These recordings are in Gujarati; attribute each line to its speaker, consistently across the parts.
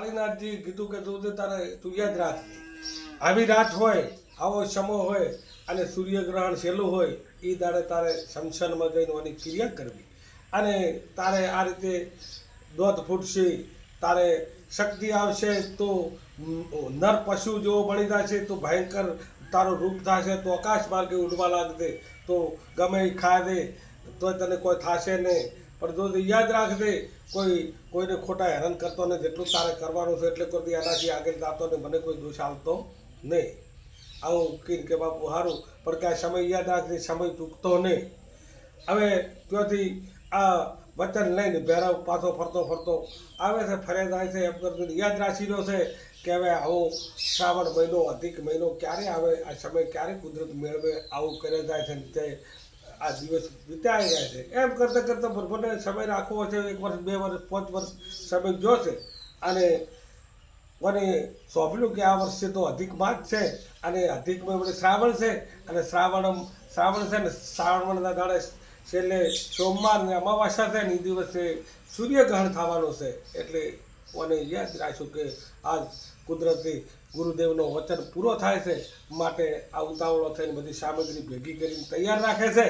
Speaker 1: કાળીનાથજી કીધું કે તું તારે તું યાદ રાખ. આવી રાત હોય, આવો સમો હોય અને સૂર્યગ્રહણ છેલ્લું હોય એ દાડે તારે શમશાનમાં જઈને એની ક્રિયા કરવી. અને તારે આ રીતે દોધ ફૂટશે, તારે શક્તિ આવશે, તો નર પશુ જેવો બની જશે, તો ભયંકર તારો રૂપ થશે, તો આકાશ માર્ગે ઉડવા લાગશે, તો ગમે એ ખાય દે તો તને કોઈ થશે નહીં. પણ જો યાદ રાખજે, કોઈ, કોઈને ખોટા હેરાન કરતો ને જેટલું તારે કરવાનું છે એટલે કોઈ એનાથી આગળ જતો ને મને કોઈ દોષ આવતો નહીં. આવું કીન કે બાપુ સારું પણ કે સમય યાદ રાખજે, સમય ચૂકતો નહીં. હવે ત્યાંથી આ વચન લઈને ભેરાવ પાછો ફરતો ફરતો આવે છે, ફરે જાય છે, એમ કરતું યાદ રાખી રહ્યો છે કે હવે આવો શ્રાવણ મહિનો, અધિક મહિનો ક્યારે આવે, આ સમય ક્યારે કુદરત મેળવે, આવું કરે જાય છે તે આ દિવસ વિતાઈ ગયા છે. એમ કરતાં કરતાં બરોબર સમય રાખવો છે. એક વર્ષ, બે વર્ષ, પાંચ વર્ષ સમય જોશે અને મને સોંપેલું કે આ વર્ષે તો અધિક જ છે અને અધિકમાં મને શ્રાવણ છે. અને શ્રાવણ શ્રાવણ છે ને શ્રાવણના દાડે છેલ્લે સોમવાર ને અમાવાસ્યા છે ને એ દિવસે સૂર્યગ્રહણ થવાનું છે. એટલે મને યાદ રાખ્યું કે આજ કુદરતી ગુરુદેવનો વચન પૂરો થાય છે માટે આ ઉતાવળો થઈને બધી સામગ્રી ભેગી કરીને તૈયાર રાખે છે.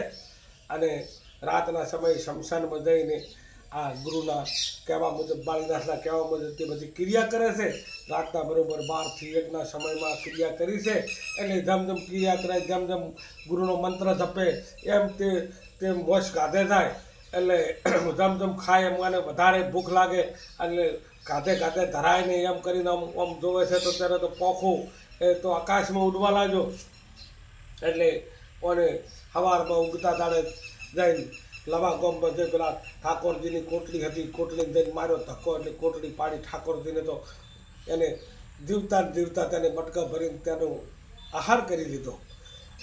Speaker 1: અને રાતના સમયે શમશાનમાં જઈને આ ગુરુના કહેવા મુજબ બાળીદાસના કહેવા મુજબ તે બધી ક્રિયા કરે છે. રાતના બરોબર બારથી એકના સમયમાં ક્રિયા કરી છે. એટલે જેમ ક્રિયા કરાય, જેમ ગુરુનો મંત્ર જપે, એમ તે તેમ મોશ ગાધે થાય એટલે જેમ ધમ ખાય એમ અને વધારે ભૂખ લાગે એટલે ગાધે ગાધે ધરાય નહીં એમ કરીને આમ આમ જોવે છે તો ત્યારે તો પોખું. એ તો આકાશમાં ઉડવા લાગ્યો. એટલે અને સવારમાં ઉગતા દાડે જઈને લવા ગોમમાં જઈ પેલા ઠાકોરજીની કોટલી હતી. કોટલી જઈને માર્યો ધક્કો એટલે કોટલી પાડી ઠાકોરજીને તો એને જીવતા જીવતા તેને મટકા ભરીને તેનો આહાર કરી લીધો.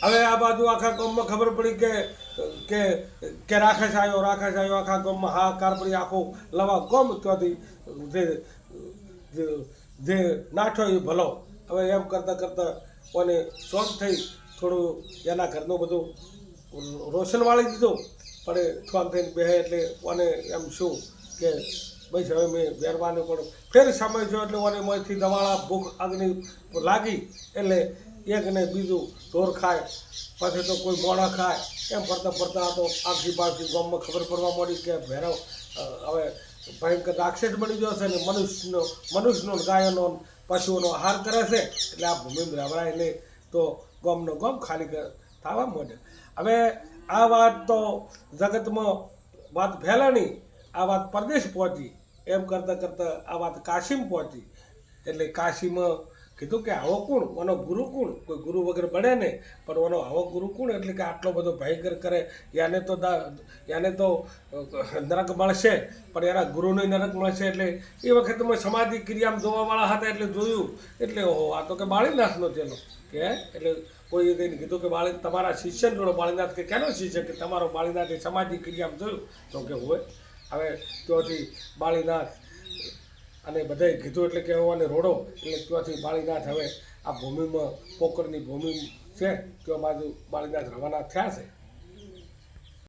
Speaker 1: હવે આ બાજુ આખા ગામમાં ખબર પડી કે કે કે રાકેશ આવ્યો રાકેશ આવ્યો આખા ગામમાં. હાહાકાર પડી આખો લવા ગમ ત્યાંથી જે, જે- નાઠો એ ભલો. હવે એમ કરતાં કરતાં કોને શોખ થઈ, થોડું એના ઘરનું બધું રોશન વાળી દીધું. પણ થોન થઈને બે એટલે કોને એમ શું કે ભાઈ હવે મેં વેરવાનું પણ ફેર સમય જો એટલે મને મેથી દવાળા, ભૂખ અગ્નિ લાગી એટલે એક ને બીજું ઢોર ખાય પછી તો કોઈ મોડા ખાય. એમ ફરતા ફરતા તો આખી પાછી ગામમાં ખબર પડવા મળી કે ભેરવ હવે ભયંકર રાક્ષસ બની ગયો છે ને મનુષ્યનો મનુષ્યનો ગાયનો પશુઓનો આહાર કરે છે. એટલે આ ભૂમિ રવરાય નહીં તો ગામનો ગામ ખાલી થવા માંડે. હવે આ વાત તો જગતમાં વાત ફેલાણી આ વાત પરદેશ પહોંચી. એમ કરતાં કરતાં આ વાત કાશીમ પહોંચી. એટલે કાશીમાં કીધું કે આવો કોણ? ઓનો ગુરુ કોણ? કોઈ ગુરુ વગર બને ને પણ ઓનો આવો ગુરુ કોણ? એટલે કે આટલો બધો ભયંકર કરે. યાને તો યાને તો નરક મળશે. પણ એના ગુરુને નરક મળશે એટલે એ વખતે મેં સમાધિ ક્રિયામાં જોવાવાળા હતા એટલે જોયું. એટલે ઓહો, આ તો કે બાળીનાથનો તેનો. કે? એટલે કોઈ એને કીધું કે બાળી, તમારા શિષ્ય જોડો બાળીનાથ કે કેનો શિષ્ય કે તમારો બાળીનાથે સમાધિ ક્રિયામાં જોયું? તો કે હોય. હવે ત્યાંથી બાળીનાથ અને બધાએ કીધું એટલે કે અને રોડો, એટલે ત્યાંથી બાળીનાથ હવે આ ભૂમિમાં, પોકરની ભૂમિ છે, ત્યાં બાજુ બાળીનાથ રવાના થયા છે.